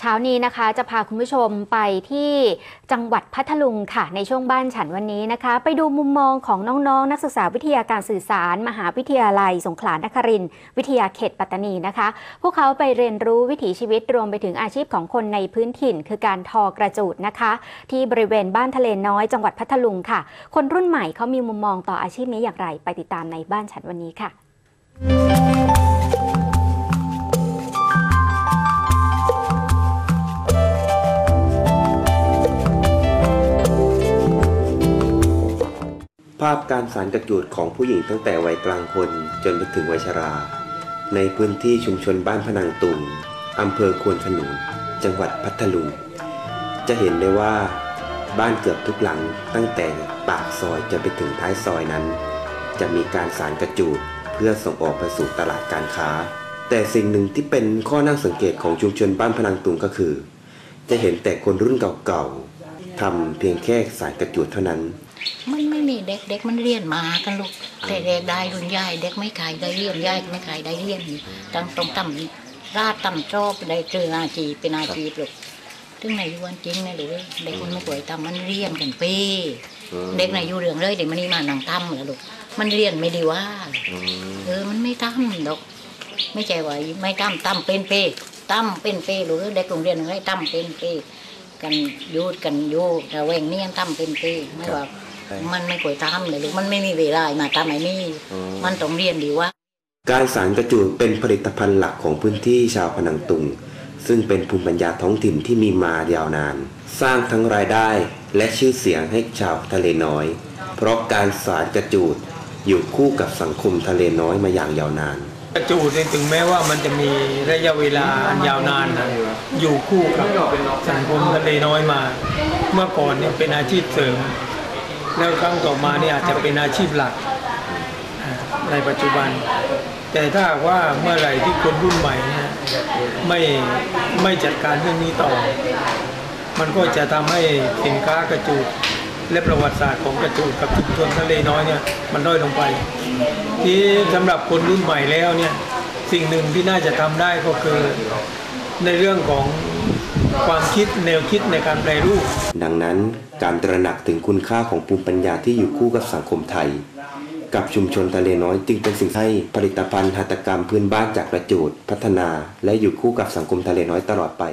เช้านี้นะคะจะพาคุณผู้ชมไปที่จังหวัดพัทลุงค่ะ ในช่วงบ้านฉันวันนี้นะคะ ไปดูมุมมองของน้องๆนักศึกษาวิทยาการสื่อสาร มหาวิทยาลัย สงขลานครินทร์วิทยาเขตปัตตานีนะคะ พวกเขาไปเรียนรู้วิถีชีวิตรวมไปถึงอาชีพของคนในพื้นถิ่น คือการทอกระจูดนะคะ ที่บริเวณบ้านทะเลน้อยจังหวัดพัทลุงค่ะ คนรุ่นใหม่เขามีมุมมองต่ออาชีพนี้อย่างไร ไปติดตามในบ้านฉันวันนี้ค่ะ ภาพการสารกระจูดของผู้หญิงตั้งแต่วัยกลางคนจนไปถึงวัยชรา ในพื้นที่ชุมชนบ้านพนังตุงอำเภอควนขนุนจังหวัดพัทลุงจะเห็นได้ว่า บ้านเกือบทุกหลังตั้งแต่ปากซอยจนไปถึงท้ายซอยนั้น จะมีการสารกระจูดเพื่อส่งออกไปสู่ตลาดการค้า แต่สิ่งหนึ่งที่เป็นข้อน่าสังเกตของชุมชนบ้านพนังตุงก็คือ จะเห็นแต่คนรุ่นเก่าๆทำเพียงแค่สารกระจูดเท่านั้น นไม่มีเด็กเด็กมันเรียนมากันลูกแต่เด็กได้รุ่นยายเด็กไม่ขายได้เรียนยายก็ไม่ขายได้เรียนตั้งตรงต่ำราดต่ำชอบได้เจออาชีพเป็นอาชีพลูกถึงในยุวันจริงนะหรือเด็กมันไม่ป่วยทำมันเรียนกันเป้เด็กในอยู่เรื่องเลยเด็กมันนี่มานั่งทำแล้วลูกมันเรียนไม่ดีว่าเออมันไม่ทำดอกไม่ใช่ว่าไม่ทำทำเป็นเป้ทำเป็นเป้หรือเด็กโรงเรียนอะไรทำเป็นเป้กันอยูดกันอยูระแวงเนียนทำเป็นเป้ไม่ว่า มันไม่ควรทำเลยลูกมันไม่มีเวลามาทำไอ้นี่อ๋อมันต้องเรียนดีว่า การสารกระจูดเป็นผลิตภัณฑ์หลักของพื้นที่ชาวพนังตุง ซึ่งเป็นภูมิปัญญาท้องถิ่นที่มีมายาวนาน สร้างทั้งรายได้และชื่อเสียงให้ชาวทะเลน้อย เพราะการสารกระจูดอยู่คู่กับสังคมทะเลน้อยมาอย่างยาวนานกระจูดเนี่ยถึงแม้ว่ามันจะมีระยะเวลาอันยาวนานนะอยู่คู่กับสังคมทะเลน้อยมา เมื่อก่อนเนี่ยเป็นอาชีพเสริม แล้วครั้งต่อมาเนี่ยอาจจะเป็นอาชีพหลักในปัจจุบัน แต่ถ้าว่าเมื่อไหร่ที่คนรุ่นใหม่นี่ยไม่ไม่จัดการเรื่องนี้ต่อ มันก็จะทำให้สินค้ากระจูดและประวัติศาสตร์ของกระจูดกับชุมชนทะเลน้อยเนี่ยมันด้อยลงไป ที่สำหรับคนรุ่นใหม่แล้วเนี่ยสิ่งหนึ่งที่น่าจะทำได้ก็คือในเรื่องของ ความคิดแนวคิดในการแปรรูป ดังนั้นการตระหนักถึงคุณค่าของภูมิปัญญาที่อยู่คู่กับสังคมไทย กับชุมชนทะเลน้อยจึงเป็นสิ่งให้ผลิตภัณฑ์หัตถกรรมพื้นบ้านจากประจูดพัฒนา และอยู่คู่กับสังคมทะเลน้อยตลอดไป